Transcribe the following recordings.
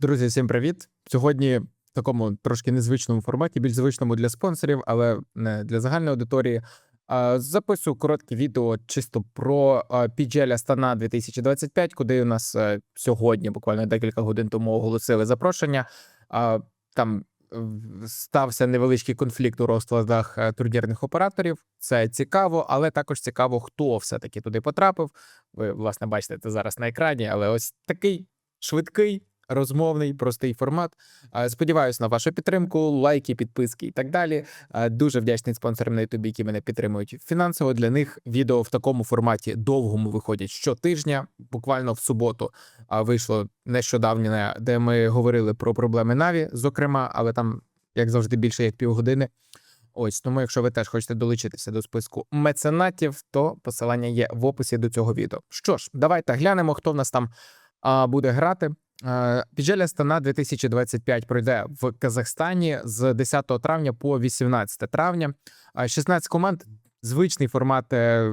Друзі, всім привіт! Сьогодні в такому трошки незвичному форматі, більш звичному для спонсорів, але не для загальної аудиторії. Записую коротке відео чисто про PGL Астана 2025, куди у нас е, сьогодні, буквально декілька годин тому, оголосили запрошення. Там стався невеличкий конфлікт у розкладах е, турнірних операторів. Це цікаво, але також цікаво, хто все-таки туди потрапив. Ви, власне, бачите це зараз на екрані, але ось такий швидкий, розмовний, простий формат. Е, Сподіваюсь на вашу підтримку, лайки, підписки і так далі. Е, Дуже вдячний спонсорам на Ютубі, які мене підтримують фінансово. Для них відео в такому форматі довгому виходять щотижня, буквально в суботу. Вийшло нещодавнє, де ми говорили про проблеми Наві, зокрема, але там, як завжди, більше як півгодини. Ось тому, якщо ви теж хочете долучитися до списку меценатів, то посилання є в описі до цього відео. Що ж, давайте глянемо, хто в нас там а, буде грати. Піджеля Стана 2025 пройде в Казахстані з 10 травня по 18 травня. А, 16 команд. Звичний формат е,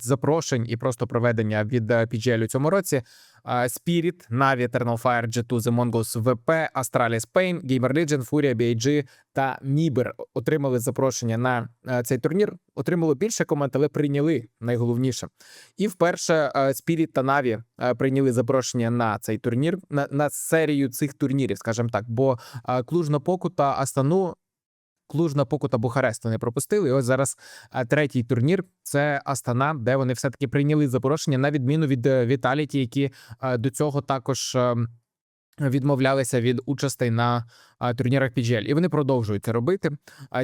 запрошень і просто проведення від е, PGL у цьому році. Spirit, Na'Vi, Eternal Fire, G2, The Mongols, VP, Astralis Spain, Gamer Legion, Furia, BIG та Мібер отримали запрошення на е, цей турнір. Отримали більше команд, але прийняли найголовніше. І вперше е, Spirit та Na'Vi е, прийняли запрошення на цей турнір, на, на серію цих турнірів, скажімо так. Бо е, Клужна Поку та Астану. Клужна Покута Бухарест вони пропустили. І ось зараз е, третій турнір це Астана, де вони все таки прийняли запрошення на відміну від е, Віталіті, які е, до цього також е, відмовлялися від участей на турнірах PGL. І вони продовжують це робити.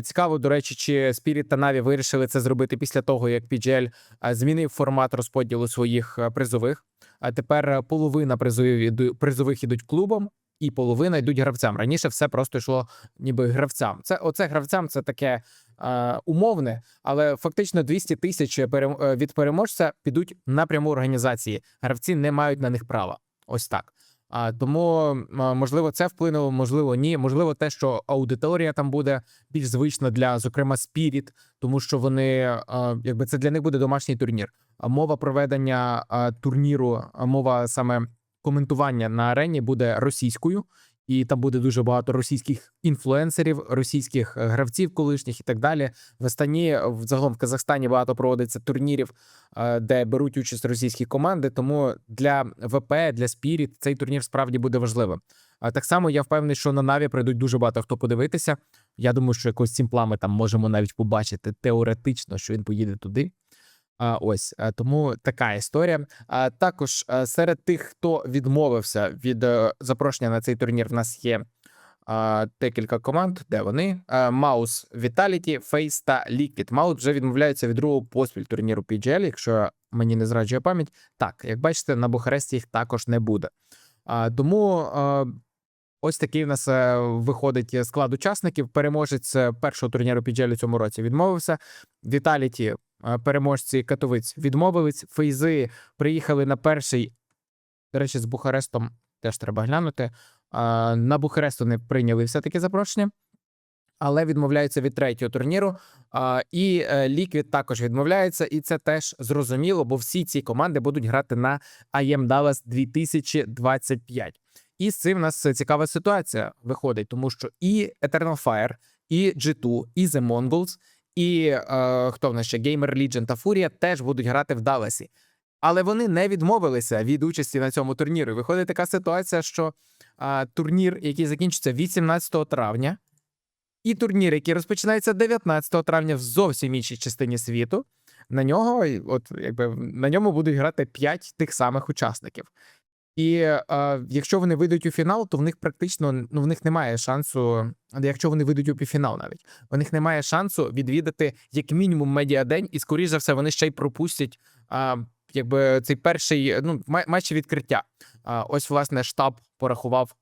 Цікаво, до речі, чи Spirit та Na'Vi вирішили це зробити після того, як PGL змінив формат розподілу своїх призових. А тепер половина призових іду- призових ідуть клубам. І половина йдуть гравцям. Раніше все просто йшло ніби гравцям. Це оце гравцям це таке е, умовне, але фактично 200 тисяч е, від переможця підуть напряму організації. Гравці не мають на них права. Ось так. А тому можливо це вплинуло, можливо, ні. Можливо, те, що аудиторія там буде більш звична для, зокрема, Spirit, тому що вони якби це для них буде домашній турнір. А мова проведення турніру, мова саме коментування на арені буде російською, і там буде дуже багато російських інфлюенсерів, російських е, гравців колишніх і так далі. В Астані в- загалом в Казахстані багато проводиться турнірів, е, де беруть участь російські команди. Тому для ВП, для Spirit цей турнір справді буде важливим. А так само я впевнений, що на Наві прийдуть дуже багато хто подивитися. Я думаю, що якось сімпла ми там можемо навіть побачити теоретично, що він поїде туди. Ось тому така історія. Також серед тих, хто відмовився від е, запрошення на цей турнір, в нас є декілька команд. Де вони? Маус Vitality, Face та Liquid. Маус вже відмовляються від другого поспіль турніру PGL, якщо мені не зраджує пам'ять. Так, як бачите, на Бухаресті їх також не буде. Тому ось такий в нас е, виходить склад учасників. Переможець е, першого турніру PGL у цьому році відмовився. Е, переможці Катовиць відмовились. Фейзи приїхали на перший. До речі, з Бухарестом теж треба глянути. На Бухарест вони прийняли все-таки запрошення, але відмовляються від третього турніру. І е, Ліквід також відмовляється, і це теж зрозуміло, бо всі ці команди будуть грати на IM Dallas 2025. І з цим в нас цікава ситуація виходить, тому що і Eternal Fire, і G2, і The Mongols, і е, хто в нас ще Gamer Legion та Furia теж будуть грати в Далласі. Але вони не відмовилися від участі на цьому турнірі. Виходить така ситуація, що а, турнір, який закінчиться 18 травня, і турнір, який розпочинається 19 травня в зовсім іншій частині світу, на нього, от якби на ньому будуть грати 5 тих самих учасників. І е, якщо вони вийдуть у фінал, то в них практично ну в них немає шансу. Якщо вони вийдуть у півфінал, навіть у них немає шансу відвідати як мінімум медіадень, і скоріш за все вони ще й пропустять. Е, якби цей перший ну май- матч відкриття. А, ось власне штаб порахував.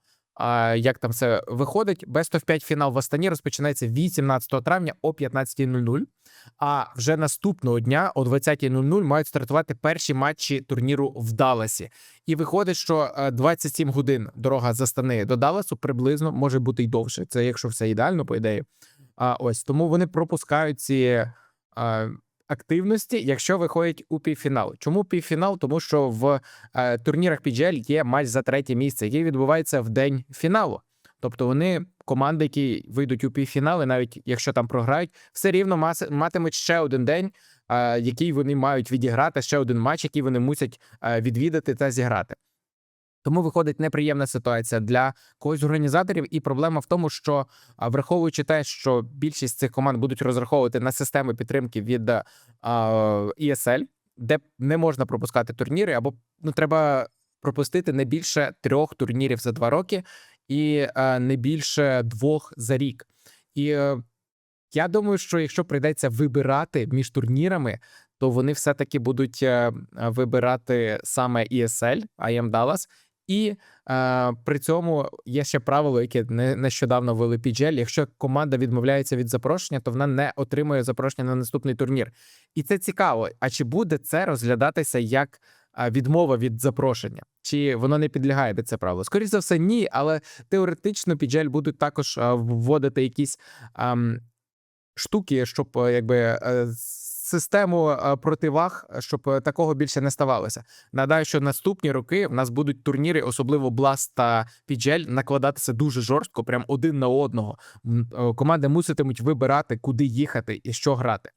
Як там все виходить? Best of 5 фінал в Астані розпочинається 18 травня о 15.00. А вже наступного дня о 20.00 мають стартувати перші матчі турніру в Далласі. І виходить, що е, 27 годин дорога з Астани до Далласу приблизно може бути й довше. Це якщо все ідеально, по ідеї. А ось тому вони пропускають ці. Активності, якщо виходять у півфінал. Чому півфінал? Тому що в е, турнірах PGL є матч за третє місце, який відбувається в день фіналу. Тобто вони команди, які вийдуть у півфінали, навіть якщо там програють, все рівно матимуть ще один день, е, який вони мають відіграти, ще один матч, який вони мусять е, відвідати та зіграти. Тому виходить неприємна ситуація для когось організаторів, і проблема в тому, що враховуючи те, що більшість цих команд будуть розраховувати на системи підтримки від а, ESL, де не можна пропускати турніри, або ну треба пропустити не більше трьох турнірів за два роки і а, не більше двох за рік. І е, я думаю, що якщо прийдеться вибирати між турнірами, то вони все-таки будуть е, вибирати саме ESL, IM Dallas, і е, при цьому є ще правило, яке не нещодавно ввели PGL. Якщо команда відмовляється від запрошення, то вона не отримує запрошення на наступний турнір. І це цікаво. А чи буде це розглядатися як е, відмова від запрошення? Чи воно не підлягає під це правило? Скоріше за все, ні, але теоретично PGL будуть також е, вводити якісь ем, штуки, щоб е, якби е, систему е, противаг, щоб е, такого більше не ставалося. Нагадаю, що наступні роки в нас будуть турніри, особливо Blast та PGL, накладатися дуже жорстко, прям один на одного. Е, Команди муситимуть вибирати, куди їхати і що грати.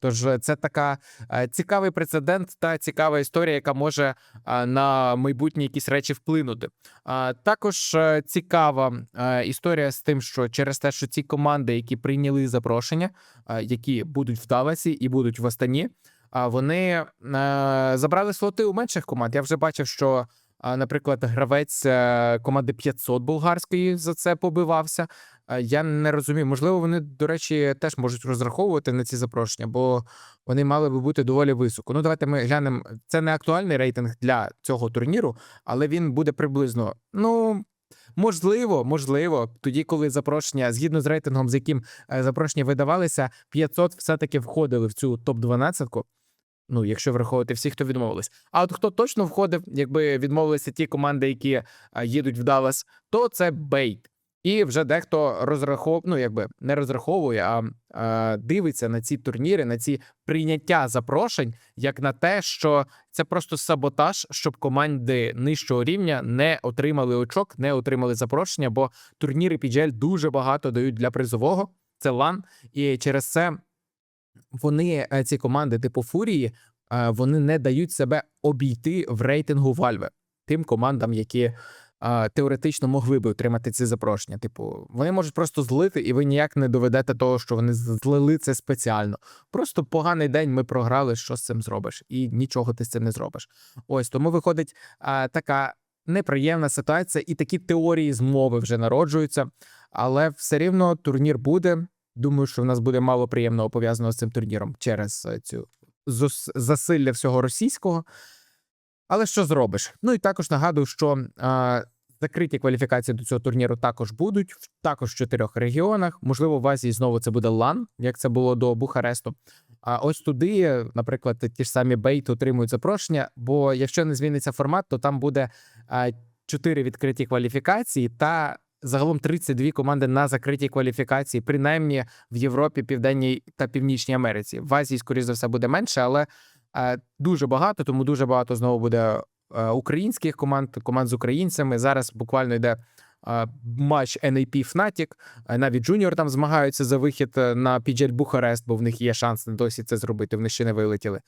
Тож е, це така е, цікавий прецедент та цікава історія, яка може е, на майбутні якісь речі вплинути. Також цікава історія з тим, що через те, що ці команди, які прийняли запрошення, які будуть в Даласі і будуть в Астані, вони забрали слоти у менших команд. Я вже бачив, що, наприклад, гравець е, команди 500 болгарської за це побивався. Я не розумію. Можливо, вони, до речі, теж можуть розраховувати на ці запрошення, бо вони мали би бути доволі високо. Ну, давайте ми глянемо. Це не актуальний рейтинг для цього турніру, але він буде приблизно. Ну. Можливо, можливо, тоді, коли запрошення, згідно з рейтингом, з яким е, запрошення видавалися, 500 все-таки входили в цю топ-12. Ну, якщо враховувати всіх, хто відмовились. А от хто точно входив, якби відмовилися ті команди, які е, їдуть в Даллас, то це бейт. І вже дехто розрахов... ну, якби не розраховує, а, а дивиться на ці турніри, на ці прийняття запрошень, як на те, що це просто саботаж, щоб команди нижчого рівня не отримали очок, не отримали запрошення, бо турніри PGL дуже багато дають для призового. Це лан, і через це вони, е, ці команди, типу Фурії, е, вони не дають себе обійти в рейтингу Valve тим командам, які теоретично могли би отримати ці запрошення. Типу, вони можуть просто злити, і ви ніяк не доведете того, що вони злили це спеціально. Просто поганий день ми програли. Що з цим зробиш? І нічого ти з цим не зробиш. Ось тому виходить така неприємна ситуація, і такі теорії змови вже народжуються. Але все рівно турнір буде. Думаю, що в нас буде мало приємного пов'язаного з цим турніром через е, цю засилля всього російського. Але що зробиш? Ну і також нагадую, що а, закриті кваліфікації до цього турніру також будуть в також в чотирьох регіонах. Можливо, в Азії знову це буде лан, як це було до Бухаресту. А ось туди, наприклад, ті ж самі Бейт отримують запрошення. Бо якщо не зміниться формат, то там буде а, чотири відкриті кваліфікації та. Загалом 32 команди на закритій кваліфікації, принаймні в Європі, Південній та Північній Америці. В Азії, скоріш за все, буде менше, але е, дуже багато, тому дуже багато знову буде е, українських команд, команд з українцями. Зараз буквально йде е, матч NAP Fnatic. Навіть Junior там змагаються за вихід на PGL Бухарест, бо в них є шанс досі це зробити. Вони ще не вилетіли.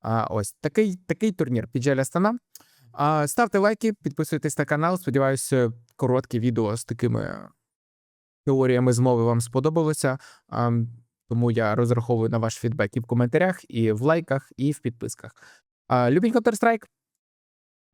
А ось такий, такий турнір PGL Астана. Ставте лайки, підписуйтесь на канал. Сподіваюся, коротке відео з такими теоріями змови вам сподобалося. Тому я розраховую на ваш фідбек і в коментарях, і в лайках, і в підписках. Любінь Counter-Strike,